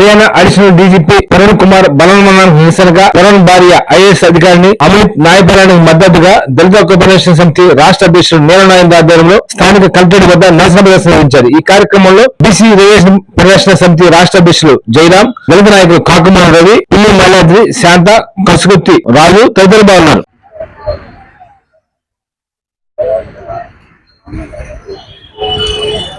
Haryana additional DGP Tarun Kumar బలవన్మరణానికి నిరసనగా తరుణ్ భార్య ఐఏఎస్ అధికారిని అమిత్ నాయపరానికి మద్దతుగా దళిత హక్కు సమితి రాష్ట్ర అధ్యక్షుడు నీలనాయన్ ఆధ్వర్యంలో స్థానిక కలెక్టరేట్ వద్ద నిరసన ప్రదర్శన నిర్వహించారు. ఈ కార్యక్రమంలో బీసీ రిజర్వేషన్ పరిరక్షణ సమితి రాష్ట్ర అధ్యక్షులు జయరాం దళిత నాయకులు కాకుమార రవి పిల్లి మల్లాద్రి శాంత కసుగుత్తి రాజు తదితరులు పాల్గొన్నారు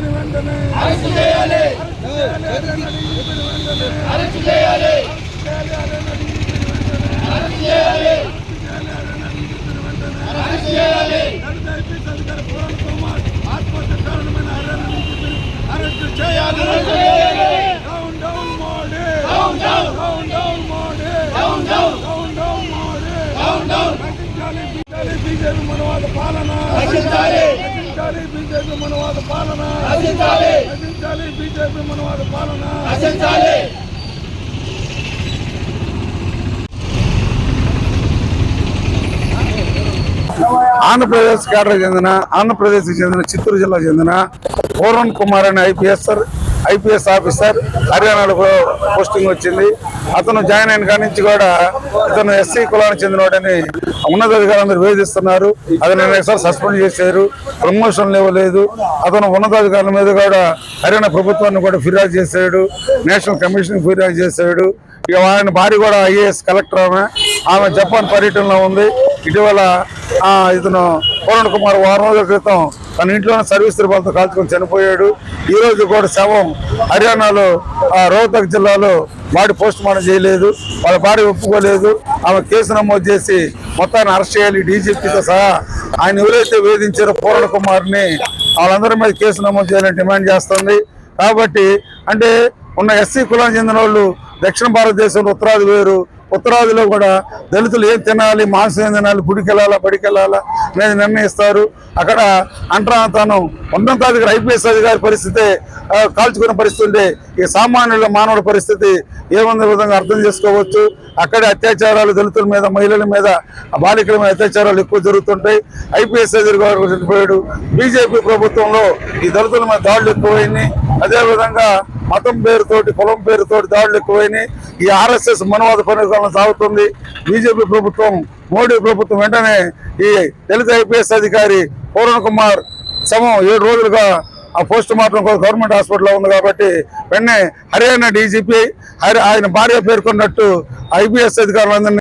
హర్యానా వెంటనే అరెస్ట్ చేయాలి అరెస్ట్ చేయాలి అరెస్ట్ చేయాలి అరెస్ట్ చేయాలి ఆత్మహత్య కారణమైన అరెస్ట్ చేయాలి down down Modi down down down down Modi down down down down Modi down down రక్షించాలి బీజేపీ పాలన రక్షించాలి రక్షించాలి బీజేపీ మనవాద పాలన. రక్షించాలి బీజేపీ మనవాద పాలన. రక్షించాలి ఆంధ్రప్రదేశ్ కేడర్ చెందిన ఆంధ్రప్రదేశ్కి చెందిన చిత్తూరు జిల్లా చెందిన పూర్వన్ కుమార్ అనే ఐపీఎస్ ఐపీఎస్ ఆఫీసర్ హర్యానాలో పోస్టింగ్ వచ్చింది. అతను జాయిన్ అయిన కాడి నుంచి కూడా ఇతను ఎస్సీ కులానికి చెందినవాడని ఉన్నతాధికారులందరూ వేధిస్తున్నారు. అతను ఎన్నిసార్లు సస్పెండ్ చేశారు. ప్రమోషన్ ఇవ్వలేదు అతను ఉన్నతాధికారుల మీద కూడా హర్యానా ప్రభుత్వాన్ని కూడా ఫిర్యాదు చేశాడు. నేషనల్ కమిషన్ ఫిర్యాదు చేశాడు. ఇక ఆయన భార్య కూడా ఐఏఎస్ కలెక్టర్ ఆమె. ఆమె జపాన్ పర్యటనలో ఉంది. ఇటీవల ఇతను పూరణ్ కుమార్ వారం రోజుల క్రితం తన ఇంట్లోనే సర్వీస్ తిరుపతితో కాల్చుకొని చనిపోయాడు. ఈ రోజు కూడా శవం హర్యానాలో ఆ, జిల్లాలో బాడీ పోస్ట్ మార్టం చేయలేదు. వాళ్ళ భార్య ఒప్పుకోలేదు. ఆమె కేసు నమోదు చేసి మొత్తాన్ని అరెస్ట్ చేయాలి. డీజీపీతో సహా ఆయన ఎవరైతే వేధించారో పూర్ణ కుమార్ని వాళ్ళందరి మీద కేసు నమోదు చేయాలని డిమాండ్ చేస్తుంది. కాబట్టి అంటే ఉన్న ఎస్సీ కులానికి చెందిన వాళ్ళు దక్షిణ భారతదేశంలో ఉత్తరాది వేరు ఉత్తరాదిలో కూడా దళితులు ఏం తినాలి మాంసం ఏం తినాలి గుడికెళ్ళాలా బడికెళ్ళాలా అనేది నిర్ణయిస్తారు. అక్కడ అంటరాతనం ఉన్నతాధికారి ఐపీఎస్ అధికారి పరిస్థితి కాల్చుకున్న కాల్చుకునే పరిస్థితి ఉంటే ఈ సామాన్యుల మానవుడి పరిస్థితి ఏముంది విధంగా అర్థం చేసుకోవచ్చు? అక్కడే అత్యాచారాలు దళితుల మీద మహిళల మీద బాలికల మీద అత్యాచారాలు ఎక్కువ జరుగుతుంటాయి. ఐపీఎస్ అధికారులు చనిపోయాడు బీజేపీ ప్రభుత్వంలో ఈ దళితుల మీద దాడులు ఎక్కువైనాయి. అదేవిధంగా మతం పేరుతోటి కులం పేరుతోటి దాడులు ఎక్కువైనాయి. ఈ ఆర్ఎస్ఎస్ మనవాద పరిపాలన సాగుతుంది. బీజేపీ ప్రభుత్వం మోడీ ప్రభుత్వం వెంటనే ఈ దళిత ఐపీఎస్ అధికారి పూర్ణ కుమార్ సమం ఏడు రోజులుగా ఆ పోస్ట్ మార్టం కూడా గవర్నమెంట్ హాస్పిటల్లో ఉంది కాబట్టి వెంటనే హర్యానా డీజీపీ ఆయన భార్య పేర్కొన్నట్టు ఐపీఎస్ అధికారులందరినీ